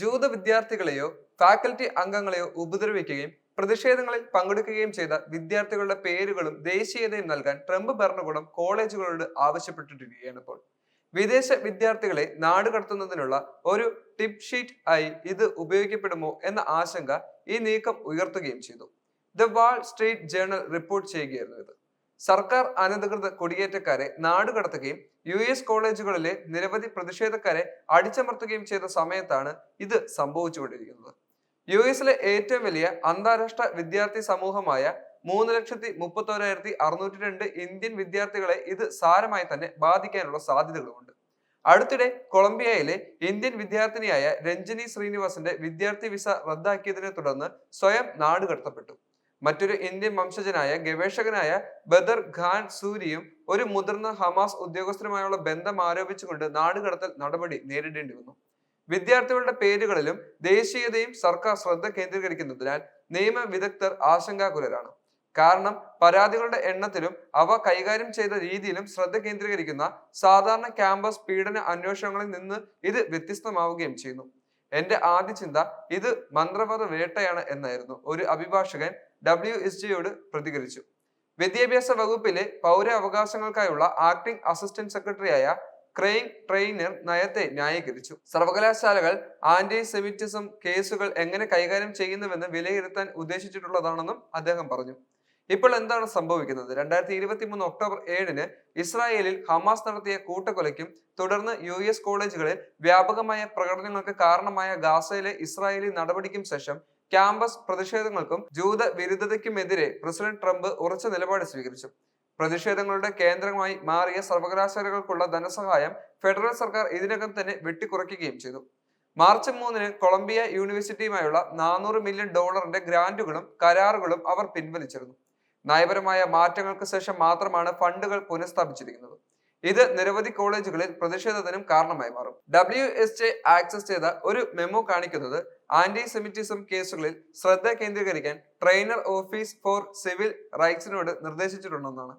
ജൂത വിദ്യാർത്ഥികളെയോ ഫാക്കൽറ്റി അംഗങ്ങളെയോ ഉപദ്രവിക്കുകയും പ്രതിഷേധങ്ങളിൽ പങ്കെടുക്കുകയും ചെയ്ത വിദ്യാർത്ഥികളുടെ പേരുകളും ദേശീയതയും നൽകാൻ ട്രംപ് ഭരണകൂടം കോളേജുകളോട് ആവശ്യപ്പെട്ടിരിക്കുകയാണ് ഇപ്പോൾ. വിദേശ വിദ്യാർത്ഥികളെ നാടുകടത്തുന്നതിനുള്ള ഒരു ടിപ്പ് ഷീറ്റ് ആയി ഇത് ഉപയോഗിക്കപ്പെടുമോ എന്ന ആശങ്ക ഈ നീക്കം ഉയർത്തുകയും ചെയ്തു. The Wall Street Journal report ചെയ്യുകയായിരുന്നു ഇത്. സർക്കാർ അനധികൃത കുടിയേറ്റക്കാരെ നാടുകടത്തുകയും യു എസ് കോളേജുകളിലെ നിരവധി പ്രതിഷേധക്കാരെ അടിച്ചമർത്തുകയും ചെയ്ത സമയത്താണ് ഇത് സംഭവിച്ചുകൊണ്ടിരിക്കുന്നത്. യു എസിലെ ഏറ്റവും വലിയ അന്താരാഷ്ട്ര വിദ്യാർത്ഥി സമൂഹമായ മൂന്ന് ലക്ഷത്തി മുപ്പത്തോരായിരത്തി അറുന്നൂറ്റി രണ്ട് ഇന്ത്യൻ വിദ്യാർത്ഥികളെ ഇത് സാരമായി തന്നെ ബാധിക്കാനുള്ള സാധ്യതകളുമുണ്ട്. അടുത്തിടെ കൊളംബിയയിലെ ഇന്ത്യൻ വിദ്യാർത്ഥിനിയായ രഞ്ജനി ശ്രീനിവാസന്റെ വിദ്യാർത്ഥി വിസ റദ്ദാക്കിയതിനെ തുടർന്ന് സ്വയം നാടുകടത്തപ്പെട്ടു മറ്റൊരു ഇന്ത്യൻ വംശജനായ ഗവേഷകനായ ബദർ ഖാൻ സൂരിയും ഒരു മുതിർന്ന ഹമാസ് ഉദ്യോഗസ്ഥരുമായുള്ള ബന്ധം ആരോപിച്ചുകൊണ്ട് നാടുകടത്തൽ നടപടി നേരിടേണ്ടി വന്നു. വിദ്യാർത്ഥികളുടെ പേരുകളിലും ദേശീയതയും സർക്കാർ ശ്രദ്ധ കേന്ദ്രീകരിക്കുന്നതിനാൽ നിയമ വിദഗ്ധർ ആശങ്കാകുലരാണ്. കാരണം പരാതികളുടെ എണ്ണത്തിലും അവ കൈകാര്യം ചെയ്ത രീതിയിലും ശ്രദ്ധ കേന്ദ്രീകരിക്കുന്ന സാധാരണ ക്യാമ്പസ് പീഡന അന്വേഷണങ്ങളിൽ നിന്ന് ഇത് വ്യത്യസ്തമാവുകയും ചെയ്യുന്നു. എന്റെ ആദ്യ ചിന്ത ഇത് മന്ത്രവാദ വേട്ടയാണ് എന്നായിരുന്നു. ഒരു അഭിഭാഷകൻ ഡബ്ല്യു എസ് ജിയോട് പ്രതികരിച്ചു. വിദ്യാഭ്യാസ വകുപ്പിലെ പൗര അവകാശങ്ങൾക്കായുള്ള ആക്ടിംഗ് അസിസ്റ്റന്റ് സെക്രട്ടറിയായ ക്രെയിൻ ട്രെയിനർ നയത്തെ ന്യായീകരിച്ചു. സർവകലാശാലകൾ ആന്റി സെമിറ്റിസം കേസുകൾ എങ്ങനെ കൈകാര്യം ചെയ്യുന്നുവെന്ന് വിലയിരുത്താൻ ഉദ്ദേശിച്ചിട്ടുള്ളതാണെന്നും അദ്ദേഹം പറഞ്ഞു. ഇപ്പോൾ എന്താണ് സംഭവിക്കുന്നത്? രണ്ടായിരത്തി ഇരുപത്തി മൂന്ന് ഒക്ടോബർ ഏഴിന് ഇസ്രായേലിൽ ഹമാസ് നടത്തിയ കൂട്ടക്കൊലയ്ക്കും തുടർന്ന് യു എസ് കോളേജുകളിൽ വ്യാപകമായ പ്രകടനങ്ങൾക്ക് കാരണമായ ഗാസയിലെ ഇസ്രായേലി നടപടിക്കും ശേഷം ക്യാമ്പസ് പ്രതിഷേധങ്ങൾക്കും ജൂത വിരുദ്ധതയ്ക്കുമെതിരെ പ്രസിഡന്റ് ട്രംപ് ഉറച്ച നിലപാട് സ്വീകരിച്ചു. പ്രതിഷേധങ്ങളുടെ കേന്ദ്രമായി മാറിയ സർവകലാശാലകൾക്കുള്ള ധനസഹായം ഫെഡറൽ സർക്കാർ ഇതിനകം തന്നെ വെട്ടിക്കുറയ്ക്കുകയും ചെയ്തു. മാർച്ച് മൂന്നിന് കൊളംബിയ യൂണിവേഴ്സിറ്റിയുമായുള്ള നാനൂറ് മില്യൺ ഡോളറിന്റെ ഗ്രാന്റുകളും കരാറുകളും അവർ പിൻവലിച്ചിരുന്നു. നയപരമായ മാറ്റങ്ങൾക്ക് ശേഷം മാത്രമാണ് ഫണ്ടുകൾ പുനഃസ്ഥാപിച്ചിരിക്കുന്നത്. ഇത് നിരവധി കോളേജുകളിൽ പ്രതിഷേധത്തിനും കാരണമായി മാറും. ഡബ്ല്യു എസ് ജെ ആക്സസ് ചെയ്ത ഒരു മെമ്മോ കാണിക്കുന്നത് ആന്റി സെമിറ്റിസം കേസുകളിൽ ശ്രദ്ധ കേന്ദ്രീകരിക്കാൻ ട്രെയിനർ ഓഫീസ് ഫോർ സിവിൽ റൈറ്റ്സിനോട് നിർദ്ദേശിച്ചിട്ടുണ്ടെന്നാണ്.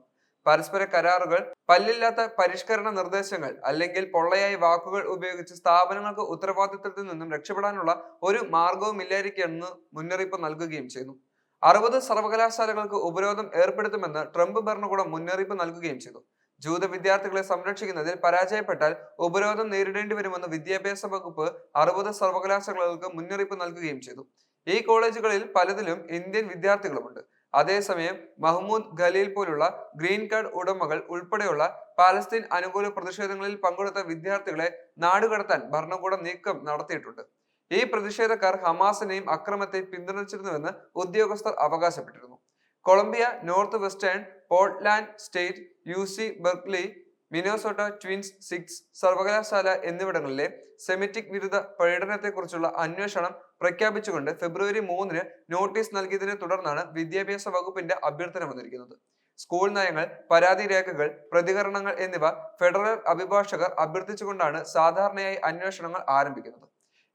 പരസ്പര കരാറുകൾ പല്ലില്ലാത്ത പരിഷ്കരണ നിർദ്ദേശങ്ങൾ അല്ലെങ്കിൽ പൊള്ളയായ വാക്കുകൾ ഉപയോഗിച്ച് സ്ഥാപനങ്ങൾക്ക് ഉത്തരവാദിത്തത്തിൽ നിന്നും രക്ഷപ്പെടാനുള്ള ഒരു മാർഗവും ഇല്ലായിരിക്കുമെന്ന് മുന്നറിയിപ്പ് നൽകുകയും ചെയ്യുന്നു. അറുപത് സർവകലാശാലകൾക്ക് ഉപരോധം ഏർപ്പെടുത്തുമെന്ന് ട്രംപ് ഭരണകൂടം മുന്നറിയിപ്പ് നൽകുകയും ചെയ്തു. ജൂത വിദ്യാർത്ഥികളെ സംരക്ഷിക്കുന്നതിൽ പരാജയപ്പെട്ടാൽ ഉപരോധം നേരിടേണ്ടി വരുമെന്ന് വിദ്യാഭ്യാസ വകുപ്പ് അറുപത് സർവകലാശാലകൾക്ക് മുന്നറിയിപ്പ് നൽകുകയും ചെയ്തു. ഈ കോളേജുകളിൽ പലതിലും ഇന്ത്യൻ വിദ്യാർത്ഥികളുമുണ്ട്. അതേസമയം മഹ്മൂദ് ഖലീൽ പോലുള്ള ഗ്രീൻ കാർഡ് ഉടമകൾ ഉൾപ്പെടെയുള്ള പാലസ്തീൻ അനുകൂല പ്രതിഷേധങ്ങളിൽ പങ്കെടുത്ത വിദ്യാർത്ഥികളെ നാടുകടത്താൻ ഭരണകൂടം നീക്കം നടത്തിയിട്ടുണ്ട്. ഈ പ്രതിഷേധക്കാർ ഹമാസിനെയും അക്രമത്തെ പിന്തുണച്ചിരുന്നുവെന്ന് ഉദ്യോഗസ്ഥർ അവകാശപ്പെട്ടിരുന്നു. Columbia Northwestern Portland State U C Berkeley Minnesota Twin Cities സർവകലാശാല എന്നിവിടങ്ങളിലെ സെമിറ്റിക് വിരുദ്ധ പീഡനത്തെക്കുറിച്ചുള്ള അന്വേഷണം പ്രഖ്യാപിച്ചുകൊണ്ട് ഫെബ്രുവരി മൂന്നിന് നോട്ടീസ് നൽകിയതിനെ തുടർന്നാണ് വിദ്യാഭ്യാസ വകുപ്പിന്റെ അഭ്യർത്ഥന വന്നിരിക്കുന്നത്. സ്കൂൾ നയങ്ങൾ പരാതി രേഖകൾ പ്രതികരണങ്ങൾ എന്നിവ ഫെഡറൽ അഭിഭാഷകർ അഭ്യർത്ഥിച്ചുകൊണ്ടാണ് സാധാരണയായി അന്വേഷണങ്ങൾ ആരംഭിക്കുന്നത്.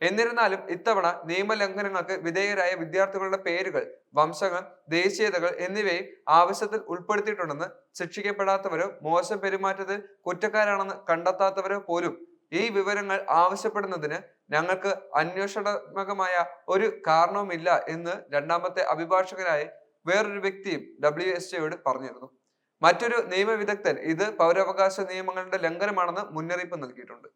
എന്നിരുന്നാലും ഇത്തവണ നിയമലംഘനങ്ങൾക്ക് വിധേയരായ വിദ്യാർത്ഥികളുടെ പേരുകൾ വംശങ്ങൾ ദേശീയതകൾ എന്നിവയും ആവശ്യത്തിൽ ഉൾപ്പെടുത്തിയിട്ടുണ്ടെന്ന് ശിക്ഷിക്കപ്പെടാത്തവരോ മോശം പെരുമാറ്റത്തിൽ കുറ്റക്കാരാണെന്ന് കണ്ടെത്താത്തവരോ പോലും ഈ വിവരങ്ങൾ ആവശ്യപ്പെടുന്നതിന് ഞങ്ങൾക്ക് അന്വേഷണാത്മകമായ ഒരു കാരണവുമില്ല എന്ന് രണ്ടാമത്തെ അഭിഭാഷകനായി വേറൊരു വ്യക്തിയും ഡബ്ല്യു എസ് ജിയോട് പറഞ്ഞിരുന്നു. മറ്റൊരു നിയമവിദഗ്ധൻ ഇത് പൗരാവകാശ നിയമങ്ങളുടെ ലംഘനമാണെന്ന് മുന്നറിയിപ്പ് നൽകിയിട്ടുണ്ട്.